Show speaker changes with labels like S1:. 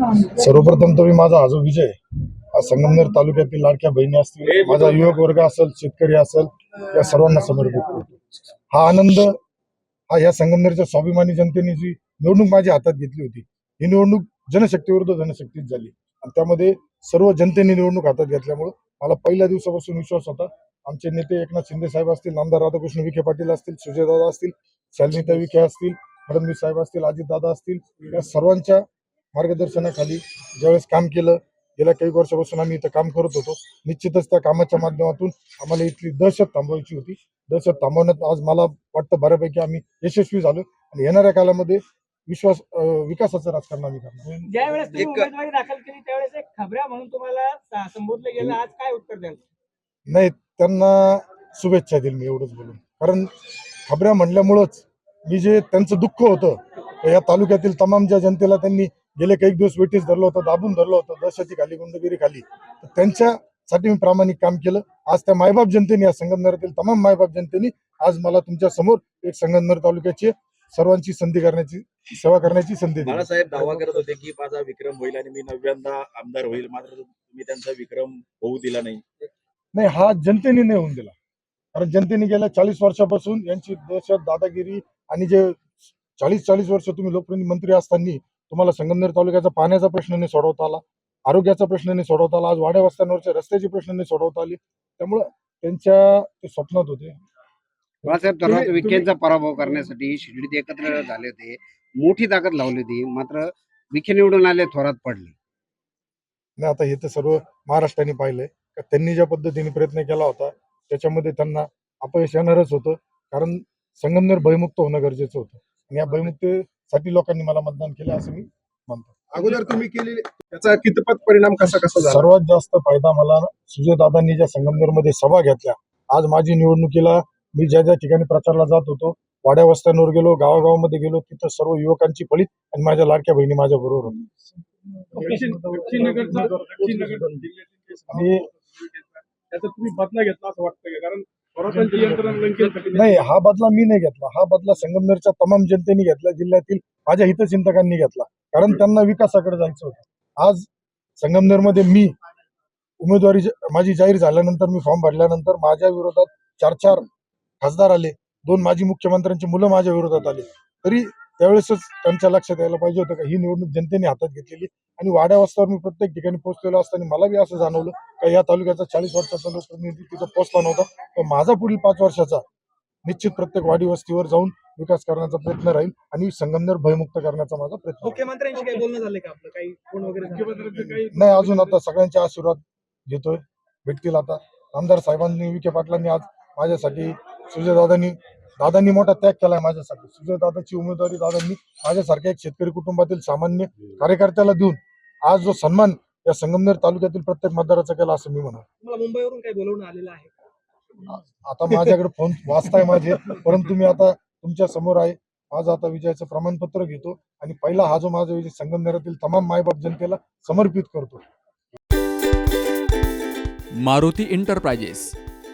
S1: सर्वप्रथम तर मी माझा हा जो विजय हा संगमनेर तालुक्यातील लाडक्या बहिणी असतील माझा युवक वर्ग असेल शेतकरी असेल या सर्वांना समर्पित करतो. हा आनंद हा या संगमनेरच्या स्वाभिमानी जनतेने जी निवडणूक माझ्या हातात घेतली होती ही निवडणूक जनशक्तीविरुद्ध जनशक्तीच झाली. आणि त्यामध्ये सर्व जनतेने निवडणूक हातात घेतल्यामुळे मला पहिल्या दिवसापासून विश्वास होता. आमचे नेते एकनाथ शिंदे साहेब असतील आमदार राधाकृष्ण विखे पाटील असतील सुजयदादा असतील शालिनीता विखे असतील फडणवीस साहेब असतील अजितदादा असतील या सर्वांच्या मार्गदर्शनाखाली ज्यावेळेस काम केलं गेल्या काही वर्षापासून आम्ही इथं काम करत होतो. निश्चितच त्या कामाच्या माध्यमातून आम्हाला इथली दहशत थांबवायची होती. दहशत थांबवण्यात आज मला वाटतं बऱ्यापैकी आम्ही यशस्वी झालो. आणि येणाऱ्या काळामध्ये विश्वास विकासाचं राजकारण आम्ही करणार.
S2: ज्या वेळेस तुम्ही
S3: एक-
S2: उमेदवारी दाखल केली त्यावेळेस एक खबऱ्या म्हणून तुम्हाला सा- संबोधलं गेलं. आज काय उत्तर द्याल?
S1: नाही त्यांना शुभेच्छा देईल मी एवढंच बोलून. कारण खबऱ्या म्हणल्यामुळंच मी जे त्यांचं दुःख होतं ते या तालुक्यातील तमाम ज्या जनतेला त्यांनी गेले काही दिवस वेटीस धरलं होतं दाबून धरलं होतं दहशती खाली गुंडगिरी खाली. तर त्यांच्यासाठी मी प्रामाणिक काम केलं. आज त्या मायबाप जनतेने या संगमनेरातील तमाम मायबाप जनतेने आज मला तुमच्यासमोर एक संगमनेर तालुक्याची सर्वांची संधी करण्याची सेवा करण्याची संधी दिली.
S3: बाळासाहेब दावा करत होते की माझा विक्रम होईल आणि मी नव्यांदा आमदार होईल. मात्र तुम्ही त्यांचा विक्रम होऊ दिला नाही.
S1: नाही हा जनतेने नाही होऊन दिला. कारण जनतेने गेल्या चाळीस वर्षापासून यांची दहशत दादागिरी आणि जे चाळीस चाळीस वर्ष तुम्ही लोकप्रतिनिधी मंत्री असताना तुम्हाला संगमनेर तालुक्याचा पाण्याचा प्रश्न नाही सोडवता आला आरोग्याचा प्रश्न नाही सोडवता आला आज वाड्या वस्त्यांवरच्या रस्त्याचे प्रश्न नाही सोडवता आले. त्यामुळं त्यांच्या ते स्वप्नात होते.
S4: बाळासाहेब विखेंचा पराभव करण्यासाठी शिर्डीत एकत्र झाले होते. मोठी ताकद लावली होती मात्र विखे निवडून आले थोरात पडले.
S1: आणि आता हे तर सर्व महाराष्ट्राने पाहिलंय. का त्यांनी ज्या पद्धतीने प्रयत्न केला होता त्याच्यामध्ये त्यांना अपयश येणारच होतं. कारण संगमनेर भयमुक्त होणं गरजेचं होतं. आणि या भयमुक्तीसाठी लोकांनी मला मतदान केलं असं मी मानतो
S5: अगोदर तुम्ही केलेले त्याचा कितपत परिणाम कसा कसा झाला?
S1: सर्वात जास्त फायदा मला सुजयदादांनी ज्या संगमनेरमध्ये सभा घेतल्या आज माझी निवडणुकीला मी ज्या ज्या ठिकाणी प्रचारला जात होतो वाड्या वस्त्यांवर गेलो गावागावामध्ये गेलो तिथं सर्व युवकांची फळीत आणि माझ्या लाडक्या बहिणी माझ्या बरोबर
S5: जे
S1: आणि
S5: त्याचा तुम्ही बदला घेतला असं वाटतं कारण
S1: नाही हा बदला मी नाही घेतला. हा बदला संगमनेरच्या तमाम जनतेने घेतला जिल्ह्यातील माझ्या हितचिंतकांनी घेतला. कारण त्यांना विकासाकडे जायचं होतं. आज संगमनेरमध्ये मी उमेदवारी माझी जाहीर झाल्यानंतर मी फॉर्म भरल्यानंतर माझ्या विरोधात चार चार खासदार आले. दोन माजी मुख्यमंत्र्यांची मुलं माझ्या विरोधात आली. तरी त्यावेळेसच त्यांच्या लक्षात यायला पाहिजे होतं का? ही निवडणूक जनतेने हातात घेतलेली आणि वाड्या वाजतावर मी प्रत्येक ठिकाणी पोहोचलेलो असताना मला बी असं जाणवलं का या तालुक्याचा चाळीस वर्षाचा लोकप्रतिनिधी तिथं पोहोचला नव्हता. तर माझा पुढील पाच वर्षाचा निश्चित प्रत्येक वाडी वस्तीवर जाऊन विकास करण्याचा प्रयत्न राहील आणि संगमनेर भयमुक्त करण्याचा माझा प्रयत्न.
S2: मुख्यमंत्र्यांशी काही बोलणं झालं का आपलं? काही फोन वगैरे
S1: नाही अजून आता सगळ्यांचे आशीर्वाद घेतोय. भेटतील आता. आमदार साहेबांनी विखे पाटलांनी आज माझ्यासाठी सुजयदादांनी दादांनी मोठा त्याग केलाय माझ्यासाठी. सुजयदादाची उमेदवारी दादांनी माझ्यासारख्या एक शेतकरी कुटुंबातील सामान्य कार्यकर्त्याला देऊन आज जो सन्मान या संगमनेर तालुक्यातील प्रत्येक मतदाराचा केला असं मी म्हणा
S2: तुम्हाला मुंबईवरून काही बोलवणं आलेलं आहे?
S1: आता माझ्याकडे फोन वाचताय माझे परंतु मी आता तुमच्यासमोर आहे. माझं आता विजयाचं प्रमाणपत्र घेतो आणि पहिला हा जो माझा विजय संगमनेरातील तमाम मायबाप जनतेला समर्पित करतो.
S6: मारुती इंटरप्राइजेस